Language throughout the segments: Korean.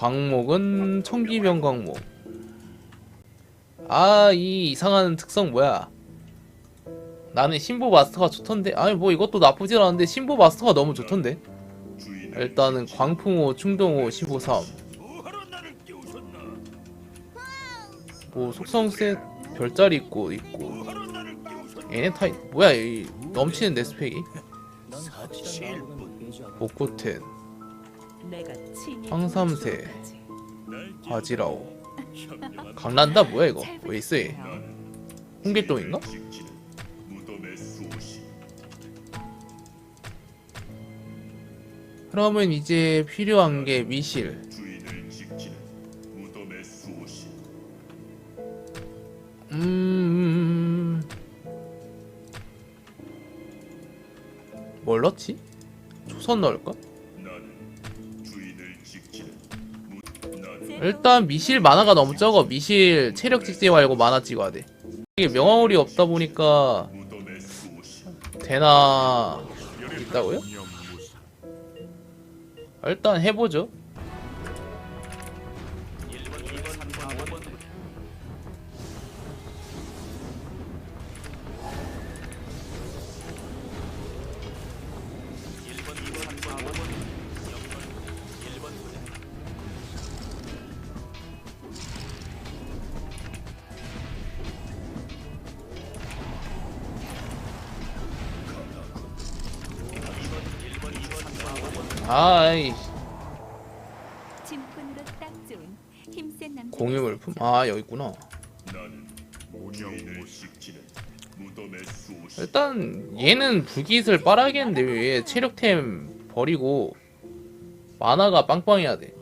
광목은 청기병 광목. 아, 이 이상한 특성 뭐야? 나는 신보 마스터가 좋던데. 아니 뭐 이것도 나쁘진 않은데 신보 마스터가 너무 좋던데. 일단은 광풍호, 충동호, 신보 3. 뭐 속성셋 별자리 있고 있고. 얘네 타입 뭐야 이 넘치는 데 스펙이? 복고텐, 황삼세, 바지라오. 강난다 뭐야 이거? 왜 얘? 홍길동인가? 그러면 이제 필요한 게 미실. 음. 뭘 넣지? 초선 넣을까? 일단 미실 만화가 너무 적어. 미실 체력 찍지 말고 만화 찍어야 돼. 이게 명화울이 없다 보니까 되나 있다고요? 일단 해보죠. 아이 짐꾼으로 딱 좋은 힘센 남자. 공유 물품 아 여기 있구나. 일단 얘는 불깃을 빨아야겠는데 왜 체력템 버리고 만화가 빵빵해야 돼.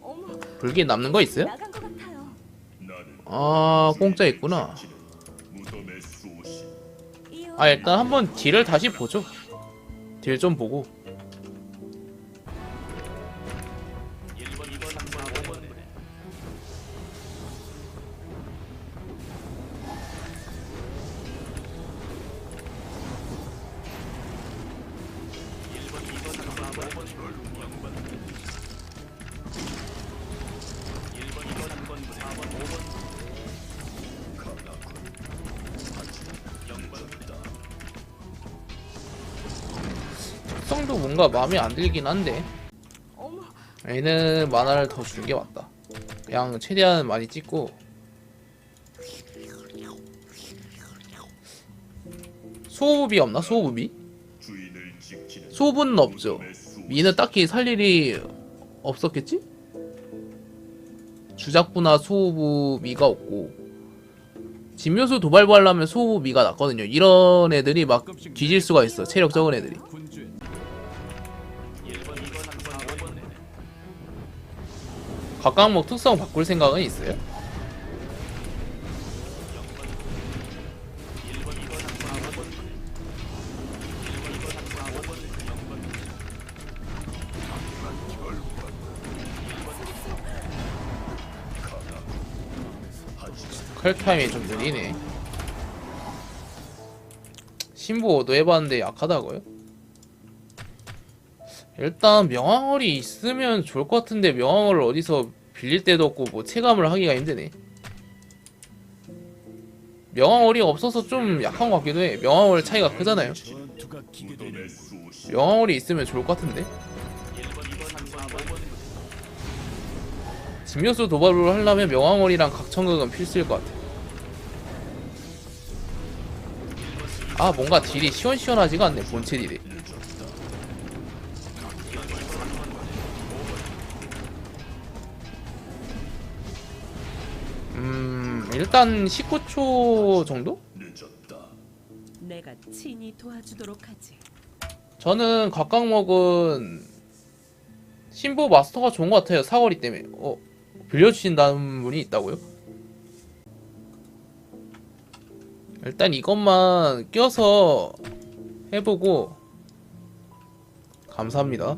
어머, 불깃 남는 거 있어요? 나간 것 같아요. 아 공짜 있구나. 이 아 일단 한번 딜을 다시 보죠. 딜 좀 보고. 특성도 뭔가 마음에 안 들긴 한데 얘는 만화를 더 주는 게 맞다. 그냥 최대한 많이 찍고 수호부비 없나? 수호부비? 수호부는 없죠. 미는 딱히 살 일이 없었겠지? 주작부나 수호부 미가 없고 진묘수 도발부 하려면 수호부 미가 낫거든요. 이런 애들이 막 뒤질 수가 있어. 체력 적은 애들이. 각각목 특성 바꿀 생각은 있어요? 칼타임이 좀 느리네 신보 도 해봤는데 약하다고요? 일단 명왕월이 있으면 좋을 것 같은데 명왕월을 어디서 빌릴 데도 없고 뭐 체감을 하기가 힘드네. 명왕월이 없어서 좀 약한 것 같기도 해. 명왕월 차이가 크잖아요. 명왕월이 있으면 좋을 것 같은데. 진묘수 도발을 하려면 명왕월이랑 각청극은 필수일 것 같아. 아 뭔가 딜이 시원시원하지가 않네 본체 딜이. 일단 19초 정도? 내가 친히 도와주도록 하지. 저는 각각먹은 신보 마스터가 좋은 것 같아요 사거리 때문에 어 빌려주신다는 분이 있다고요? 일단 이것만 껴서 해보고 감사합니다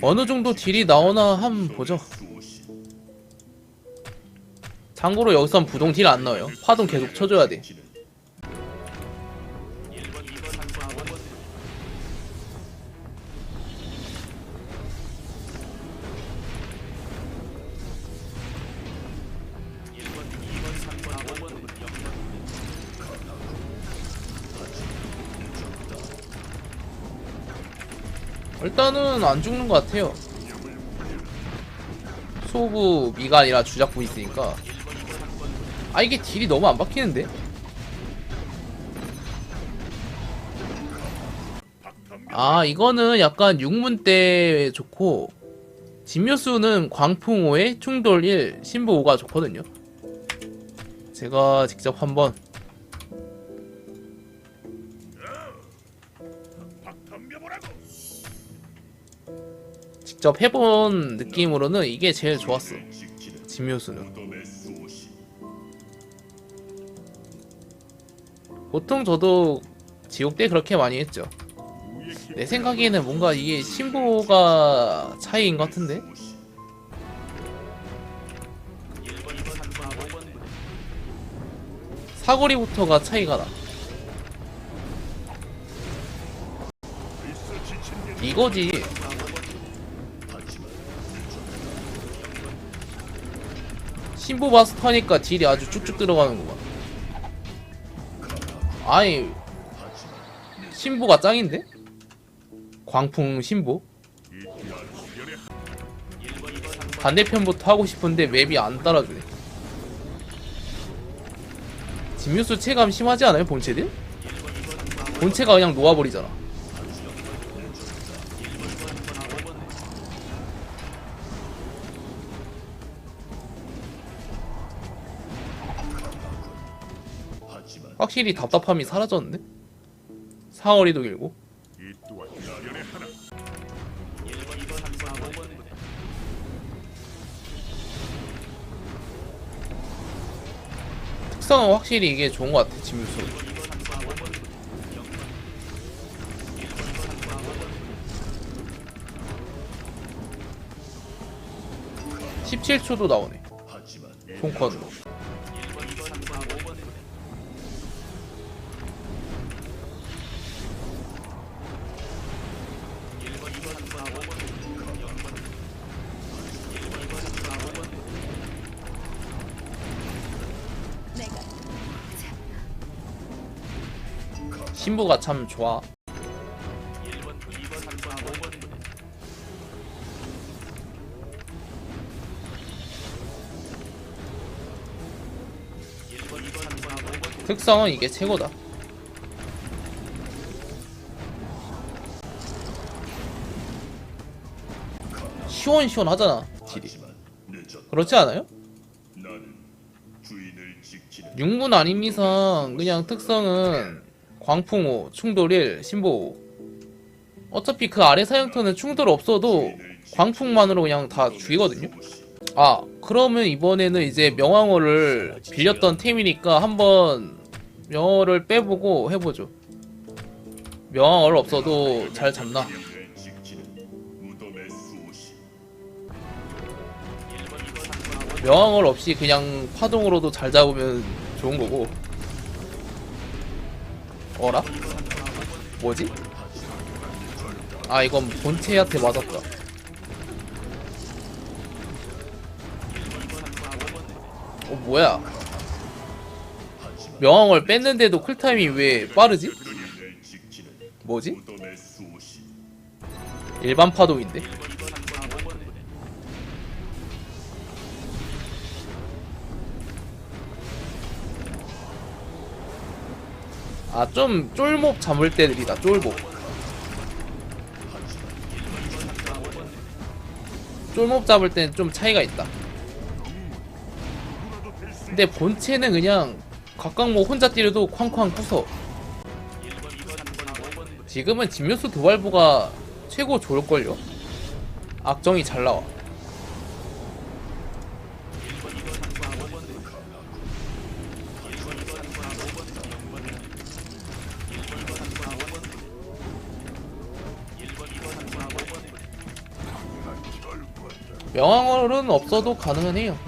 어느 정도 딜이 나오나 한번 보죠 참고로 여기선 부동 딜 안 넣어요 파동 계속 쳐줘야 돼 일단은 안 죽는 것 같아요. 소부 미가 아니라 주작부 있으니까. 아 이게 딜이 너무 안 박히는데? 아 이거는 약간 6문 때 좋고 진묘수는 광풍 5에 충돌 1, 신부 5가 좋거든요. 제가 직접 한번 직접 해본 느낌으로는 이게 제일 좋았어. 진묘수는. 보통 저도 지옥 때 그렇게 많이 했죠. 내 생각에는 뭔가 이게 신보가 차이인 것 같은데? 사거리부터가 차이가 나. 이거지. 신보 마스터 하니까 딜이 아주 쭉쭉 들어가는구만. 아니, 신보가 짱인데? 광풍 신보? 반대편부터 하고 싶은데 맵이 안 따라주네. 진묘수 체감 심하지 않아요, 본체들? 본체가 그냥 녹아버리잖아. 확실히 답답함이 사라졌는데? 사거리도 길고. 특성은 확실히 이게 좋은 것 같아 지뮤수 17초도 나오네. 총컨 신부가 참 좋아. 특성은 이게 최고다. 시원시원하잖아 딜이. 그렇지 않아요? 6문 아닌 이상 그냥 특성은 광풍호, 충돌 1, 신보 어차피 그 아래 사양터는 충돌 없어도 광풍만으로 그냥 다 죽이거든요. 아 그러면 이번에는 이제 명왕어를 빌렸던 템이니까 한번 명왕어를 빼보고 해보죠. 명왕어를 없어도 잘 잡나? 명왕어를 없이 그냥 파동으로도 잘 잡으면 좋은 거고 어라? 뭐지? 아 이건 본체한테 맞았다 어 뭐야 명왕을 뺐는데도 쿨타임이 왜 빠르지? 뭐지? 일반 파동인데? 아 좀 쫄목 잡을 때들이다 쫄목. 쫄목 잡을 때는 좀 차이가 있다. 근데 본체는 그냥 각각뭐 혼자 때려도 쾅쾅 부숴 지금은 진묘수 도발부가 최고 좋을걸요? 악정이 잘 나와 명왕월은 없어도 가능하네요.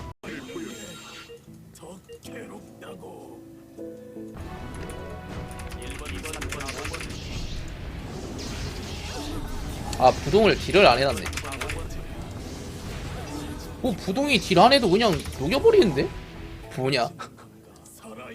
아 부동을 딜을 안 해놨네. 뭐 부동이 딜 안 해도 그냥 녹여버리는데? 뭐냐?